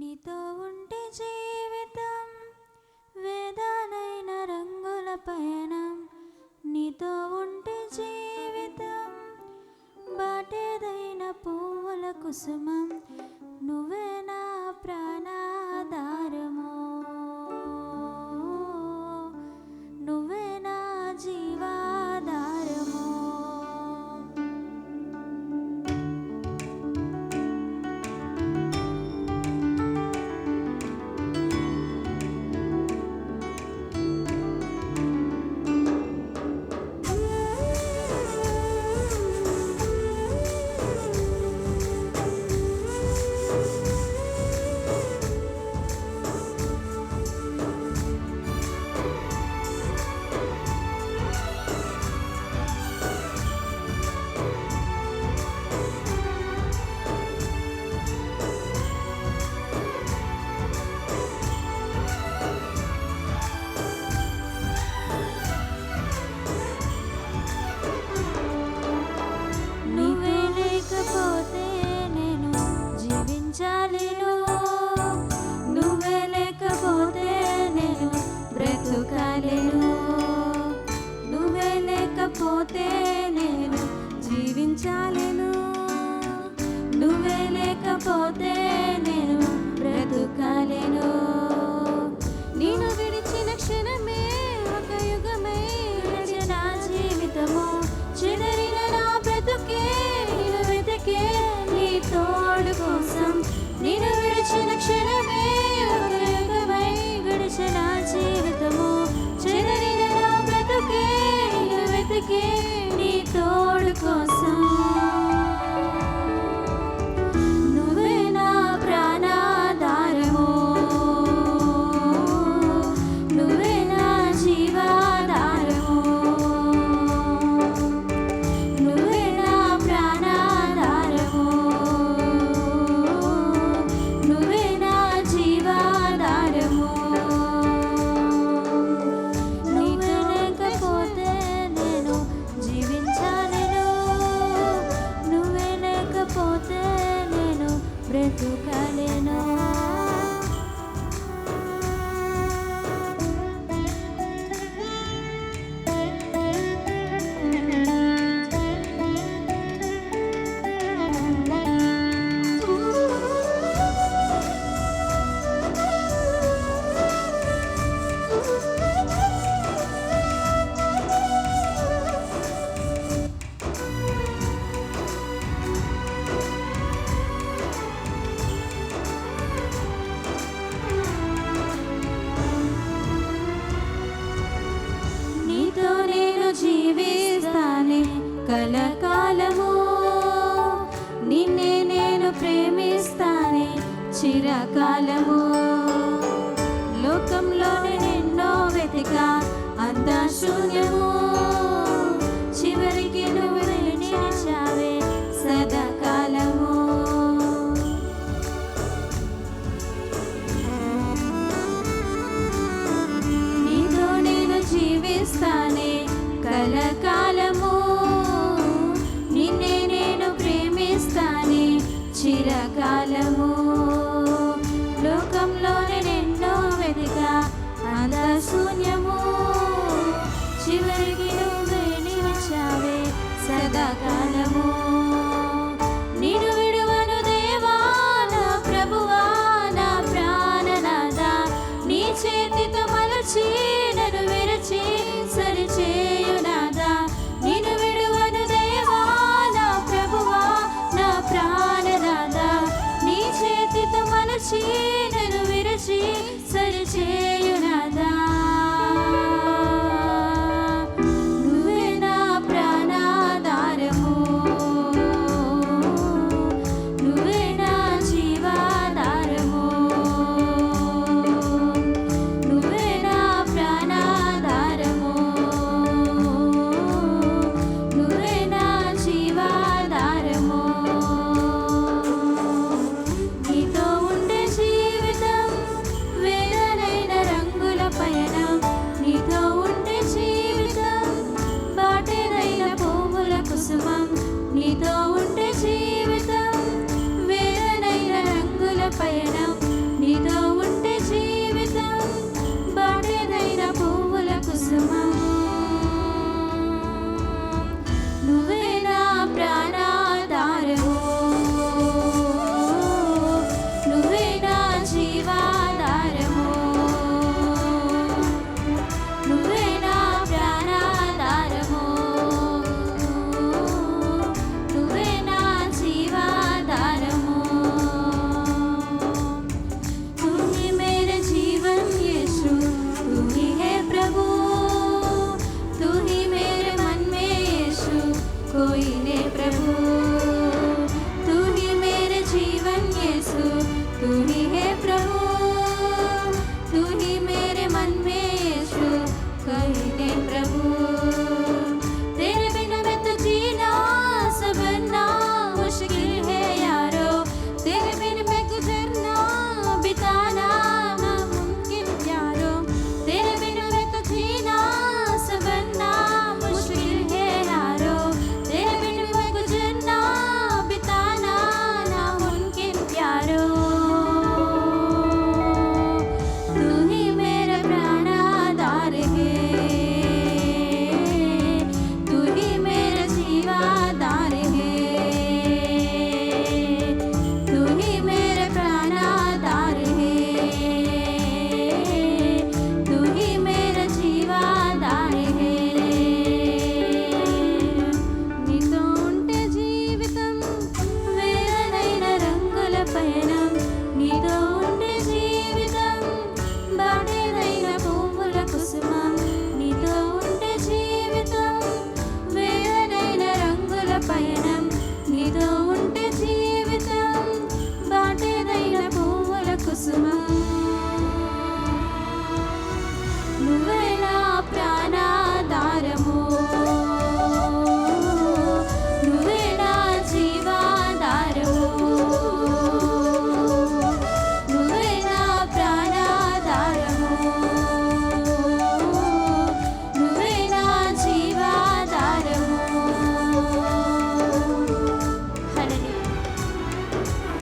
నీతో ఉంటే జీవితం వేదనైన రంగుల పయనం. నీతో ఉంటే జీవితం బాటేదైన పువ్వుల కుసుమం. నువ్వే నా ప్రాణ action, action. కలకాలము నిన్నే నేను ప్రేమిస్తానే చిరకాలము. లోకంలోనే నిన్నో వెతిక అంతా శూన్యము.